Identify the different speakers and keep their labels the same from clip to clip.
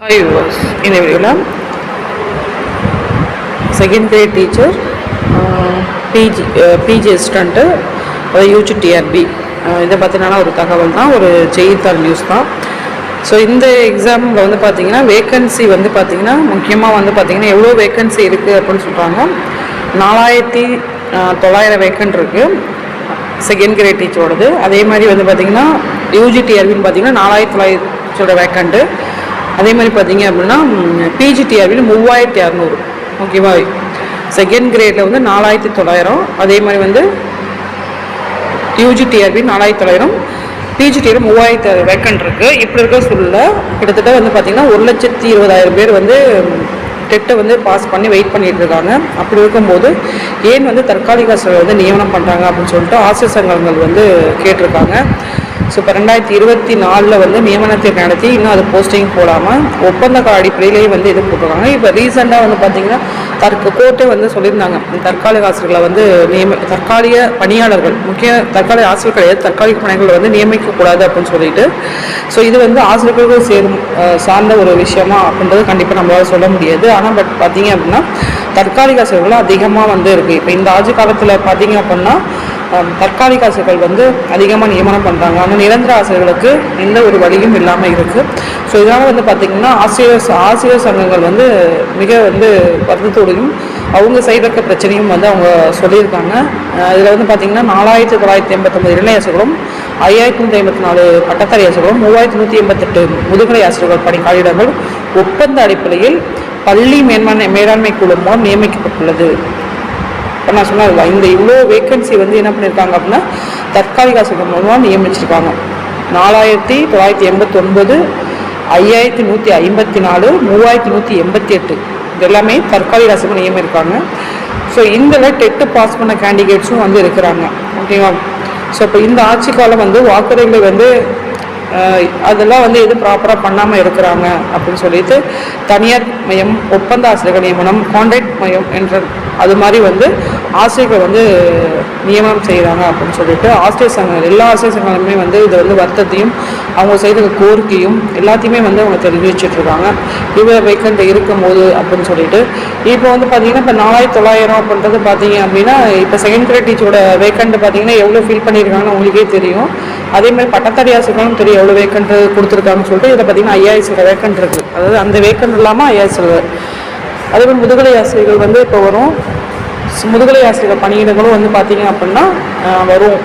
Speaker 1: Hi viewers இந்த வீடியோவில் second grade teacher PG PG assistant UG TRB இதை பற்றினால ஒரு தகவல் தான். ஒரு செய்தித்தாள் நியூஸ் தான். ஸோ இந்த எக்ஸாமில் வந்து பார்த்தீங்கன்னா வேக்கன்சி வந்து பார்த்தீங்கன்னா முக்கியமாக வந்து பார்த்தீங்கன்னா எவ்வளோ வேக்கன்சி இருக்குது அப்படின்னு சொல்கிறாங்க நாலாயிரத்தி தொள்ளாயிரம் வேக்கன்ட் இருக்குது செகண்ட் கிரேட் டீச்சரோடது அதே மாதிரி வந்து பார்த்தீங்கன்னா யூஜி டிஆர்பின்னு பார்த்தீங்கன்னா நாலாயிரத்தி தொள்ளாயிரத்தோட வேக்கண்ட்டு அதே மாதிரி பார்த்தீங்க அப்படின்னா பிஜிடிஆர்வியில் மூவாயிரத்தி இரநூறு ஓகேவா செகண்ட் கிரேடில் வந்து நாலாயிரத்தி தொள்ளாயிரம். அதே மாதிரி வந்து யூஜி டிஆர்பி நாலாயிரத்தி தொள்ளாயிரம். பிஜி மூவாயிரத்தி வேக்கண்ட் இருக்குது இப்படி இருக்க சூழலில் கிட்டத்தட்ட வந்து பார்த்திங்கன்னா ஒரு லட்சத்தி இருபதாயிரம் பேர் வந்து டெட்டை வந்து பாஸ் பண்ணி வெயிட் பண்ணிட்டு இருக்காங்க. அப்படி இருக்கும்போது ஏன் வந்து தற்காலிக வந்து நியமனம் பண்ணுறாங்க அப்படின்னு சொல்லிட்டு ஆசிரியர் சங்கங்கள் வந்து கேட்டிருக்காங்க. ஸோ இப்போ ரெண்டாயிரத்தி இருபத்தி நாலில் வந்து நியமனத்தை நடத்தி இன்னும் அது போஸ்டிங் போடாமல் ஒப்பந்த அடிப்படையிலேயே வந்து இது போட்டிருக்காங்க. இப்போ ரீசெண்டாக வந்து பார்த்திங்கன்னா தற்க கோர்ட்டே வந்து சொல்லியிருந்தாங்க. தற்காலிக ஆசிரியர்களை வந்து நியம தற்காலிக பணியாளர்கள் முக்கிய தற்காலிக ஆசிரியர் கிடையாது. தற்காலிக பணியாளர்கள் வந்து நியமிக்கக்கூடாது அப்படின்னு சொல்லிட்டு. ஸோ இது வந்து ஆசிரியர்களுக்கு சேரும் சார்ந்த ஒரு விஷயமா அப்படின்றது கண்டிப்பாக நம்மளால் சொல்ல முடியாது. ஆனால் பட் பார்த்தீங்க அப்படின்னா தற்காலிக ஆசிரியர்கள் அதிகமாக வந்து இருக்குது இப்போ இந்த ஆட்சி காலத்தில் பார்த்தீங்க அப்படின்னா தற்காலிக ஆசிரியர்கள் வந்து அதிகமாக நியமனம் பண்ணுறாங்க ஆனால் நிரந்தர ஆசிரியர்களுக்கு எந்த ஒரு வழியும் இல்லாமல் இருக்குது ஸோ இதனால் வந்து பார்த்திங்கன்னா ஆசிரியர் ஆசிரியர் சங்கங்கள் வந்து மிக வந்து வருத்தத்தோடையும் அவங்க சைடு இருக்க பிரச்சனையும் வந்து அவங்க சொல்லியிருக்காங்க. இதில் வந்து பார்த்திங்கன்னா நாலாயிரத்தி தொள்ளாயிரத்தி எண்பத்தொம்பது இளநிலை ஆசிரியர்களும் ஐயாயிரத்தி நூற்றி ஐம்பத்தி நாலு பட்டதாரி ஆசிரியர்களும் மூவாயிரத்தி நூற்றி எண்பத்தெட்டு முதுகலை ஆசிரியர்கள் பணி காலியிடங்கள் ஒப்பந்த அடிப்படையில் பள்ளி மேன்மை மேலாண்மை குழு மூலம் நியமிக்கப்பட்டுள்ளது. இப்போ நான் சொன்னது இந்த இவ்வளோ வேக்கன்சி வந்து என்ன பண்ணியிருக்காங்க அப்படின்னா தற்காலிக ஆசிரியர் மூலமாக நியமிச்சிருக்காங்க. நாலாயிரத்தி தொள்ளாயிரத்தி எண்பத்தொன்பது ஐயாயிரத்தி நூற்றி ஐம்பத்தி நாலு மூவாயிரத்தி நூற்றி எண்பத்தி எட்டு. இது எல்லாமே தற்காலிக ஆசிரியர் நியமிருக்காங்க ஸோ இந்த டெட்டு பாஸ் பண்ண கேண்டிடேட்ஸும் வந்து இருக்கிறாங்க. ஓகேவா ஸோ இப்போ இந்த ஆட்சி காலம் வந்து வாக்குறுதிகளை வந்து அதெல்லாம் வந்து எதுவும் ப்ராப்பராக பண்ணாமல் இருக்கிறாங்க அப்படின்னு சொல்லிட்டு தனியார் மையம் ஒப்பந்த ஆசிரியர்கள் நியமனம் கான்ட்ராக்ட் மையம் என்ற அது மாதிரி வந்து ஆசிரியர்கள் வந்து நியமனம் செய்கிறாங்க அப்படின்னு சொல்லிட்டு ஆசிரியர் சங்கங்கள் எல்லா ஆசிரியர் சங்கங்களுமே வந்து இதை வந்து வருத்தத்தையும் அவங்க செய்த கோரிக்கையும் எல்லாத்தையுமே வந்து அவங்க தெரிவிச்சிட்ருக்காங்க. இவ்வளோ வேக்கண்ட் இருக்கும்போது அப்படின்னு சொல்லிட்டு. இப்போ வந்து பார்த்தீங்கன்னா இப்போ நாலாயிரத்தி தொள்ளாயிரம் அப்படின்றது பார்த்தீங்க அப்படின்னா இப்போ செகண்ட் கிரேட் டீச்சரோட வேக்கண்ட் பார்த்தீங்கன்னா எவ்வளோ ஃபீல் பண்ணியிருக்காங்கன்னு உங்களுக்கே தெரியும். அதேமாதிரி பட்டத்தடி பட்டத்தாரி ஆசிரியர்களும் தெரியும் எவ்வளோ வேக்கண்ட் கொடுத்துருக்காங்கன்னு சொல்லிட்டு. இதில் பார்த்தீங்கன்னா ஐயாயிரம் வேக்கண்ட் இருக்குது அதாவது அந்த வேக்கண்ட் இல்லாமல் ஐயாயிரம் அதேமாதிரி அதே மாதிரி முதுகலை ஆசிரியர்கள் வந்து இப்போ வரும். முதுகலை ஆசிரியர் பணியிடங்களும் வந்து பார்த்தீங்க அப்படின்னா வரும்.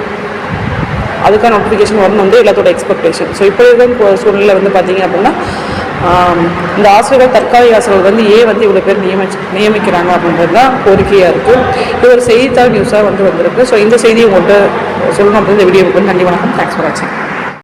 Speaker 1: அதுக்கான நோட்டிஃபிகேஷன் வரணும் வந்து எல்லாத்தோட எக்ஸ்பெக்டேஷன் ஸோ இப்போ இருக்கிற சூழ்நிலை வந்து பார்த்தீங்க அப்படின்னா இந்த ஆசிரியர்கள் தற்காலிக ஆசிரியர்கள் வந்து ஏன் வந்து இவ்வளோ பேர் நியமிச்சு நியமிக்கிறாங்க அப்படின்றது தான் கோரிக்கையாக இருக்குது இது ஒரு செய்தித்தாள் நியூஸாக வந்து வந்திருக்கு. ஸோ இந்த செய்தியை உங்கள்கிட்ட சொல்லணும் அப்படின்னு இந்த வீடியோ வந்து நன்றி வணக்கம் தேங்க்ஸ் ஃபார் வாட்சிங்